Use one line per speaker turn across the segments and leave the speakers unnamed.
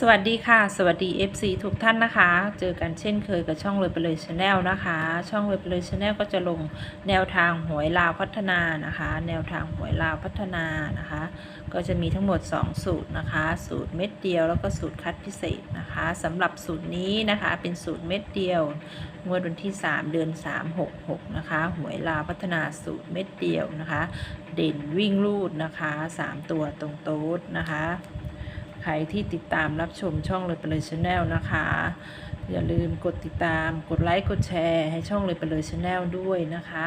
สวัสดีค่ะ สวัสดี FC ทุกท่านนะคะ เจอกันเช่นเคยกับช่องเลยไปเลยชาแนลนะคะ ช่องเลยไปเลยชาแนลก็จะลงแนวทางหวยลาวพัฒนานะคะ แนวทางหวยลาวพัฒนานะคะ ก็จะมีทั้งหมด 2 สูตรนะคะ สูตรเม็ดเดียวแล้วก็สูตรคัดพิเศษนะคะสำหรับสูตรนี้นะคะเป็นสูตรเม็ดเดียวงวดวันที่ 3 เดือน 3 6 6 นะคะ หวยลาวพัฒนาสูตรเม็ดเดียวนะคะ เด่นวิ่งรูดนะคะ 3 ตัวตรงโต๊ดนะคะ ใครที่ติดตามรับชมช่องเลยไปเลยชาแนลนะคะ อย่าลืมกดติดตาม กดไลค์ กดแชร์ ให้ช่องเลยไปเลยชาแนลด้วยนะคะ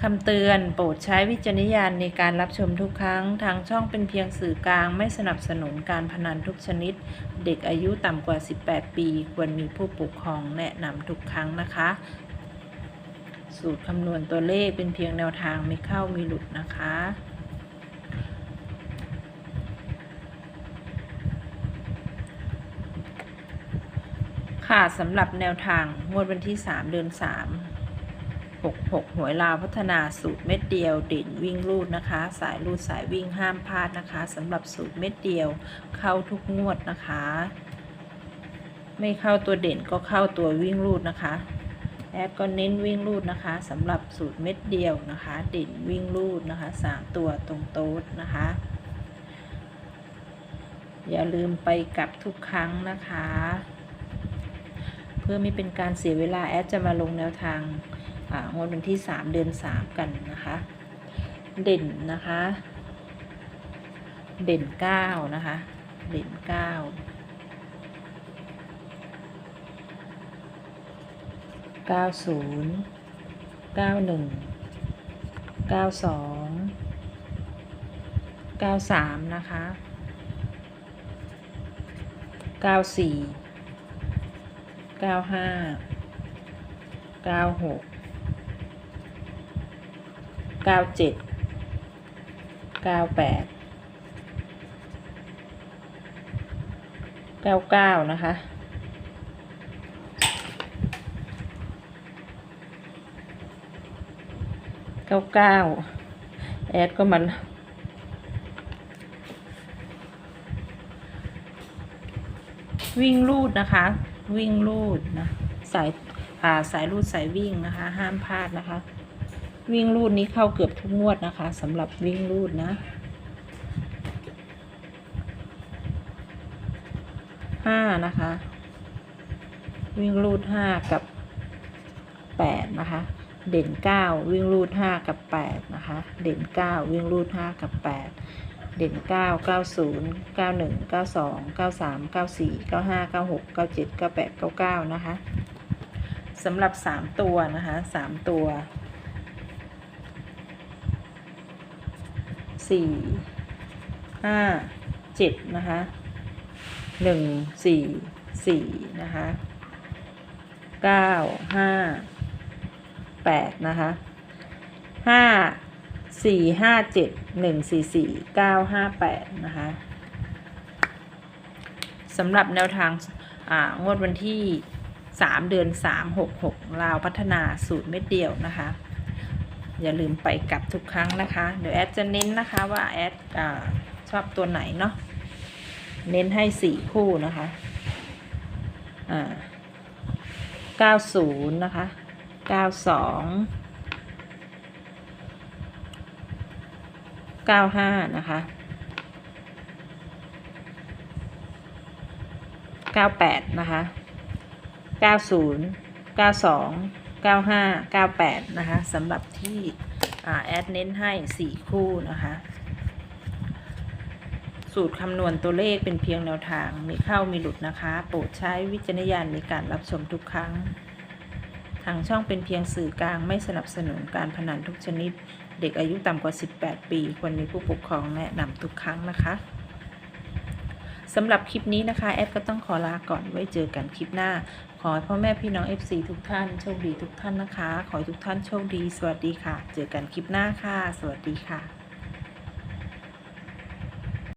คำเตือนโปรดใช้วิจารณญาณในการรับชมทุกครั้ง ทางช่องเป็นเพียงสื่อกลางไม่สนับสนุนการพนันทุกชนิด เด็กอายุต่ำกว่า 18 ปี ควรมีผู้ปกครองแนะนำทุกครั้งนะคะ สูตรคำนวณตัวเลขเป็นเพียงแนวทางไม่เข้ามีหลุดนะคะ ค่ะสำหรับแนวทางงวดวันที่ 3 เดือน 3 66 หวยลาวพัฒนาสูตรเม็ดเดียวเด่นวิ่งรูดนะคะ สายรูดสายวิ่งห้ามพลาดนะคะสำหรับสูตรเม็ดเดียวเข้าทุกงวดนะคะ ไม่เข้าตัวเด่นก็เข้าตัววิ่งรูดนะคะแอดก็เน้นวิ่งรูดนะคะสำหรับสูตรเม็ดเดียวนะคะเด่นวิ่งรูดนะคะสามตัวตรงโต๊ดนะคะ อย่าลืมไปกลับทุกครั้งนะคะ พื่อไม่เป็นการเสียเวลาแอดจะมาลงแนวทางงวดวันที่ 3 เดือน 3 กันนะคะ เด่นนะคะ เด่น 9 นะคะ เด่น 9 90 91 92 93 นะคะ 94 เก้าห้าเก้าหกเก้าเจ็ดเก้าแปดเก้าเก้านะคะเก้าเก้าแอดก็มันวิ่งรูดนะคะ วิ่งลูดนะสายอ่าสายลูดสายวิ่งนะคะ ห้ามพลาดนะคะ วิ่งลูดนี้เข้าเกือบทุกงวดนะคะสำหรับวิ่งลูดนะห้านะคะ วิ่งลูดห้ากับแปดนะคะเด่นเก้าวิ่งลูดห้ากับแปดนะคะ เด่นเก้าวิ่งลูดห้ากับแปด เด่นเก้าเก้าศูนย์เก้าหนึ่งเก้าสองเก้าสามเก้าสี่เก้าห้าเก้าหกเก้าเจ็ดเก้าแปดเก้าเก้านะคะสำหรับสามตัวนะคะสามตัวสี่ห้าเจ็ดนะคะหนึ่งสี่สี่นะคะเก้าห้าแปดนะคะห้า สี่ห้าเจ็ดหนึ่งสี่สี่เก้าห้าแปดนะคะสำหรับแนวทางงวดวันที่สามเดือนสามหกหกลาวพัฒนาสูตรเม็ดเดียวนะคะ อย่าลืมไปกลับทุกครั้งนะคะ เดี๋ยวแอดจะเน้นนะคะว่าแอดอชอบตัวไหนเนาะเน้นให้สี่คู่นะคะอ่าเก้าศูนย์นะคะเก้าสอง เก้าห้านะคะเก้าแปดนะคะเก้าศูนย์เก้าสองเก้าห้าเก้าแปดนะคะสำหรับที่แอดเน้นให้สี่คู่นะคะสูตรคำนวณตัวเลขเป็นเพียงแนวทาง มีเข้ามีหลุดนะคะ โปรดใช้วิจารณญาณในการรับชมทุกครั้ง ทางช่องเป็นเพียงสื่อกลางไม่สนับสนุนการพนันทุกชนิด เด็กอายุต่ำกว่า 18 ปีควรมีผู้ปกครองแนะนำทุกครั้งนะคะสำหรับคลิปนี้นะคะ แอดก็ต้องขอลาก่อนไว้เจอกันคลิปหน้า ขอให้พ่อแม่พี่น้อง FC ทุกท่านโชคดีทุกท่านนะคะ ขอให้ทุกท่านโชคดี สวัสดีค่ะ เจอกันคลิปหน้าค่ะ สวัสดีค่ะ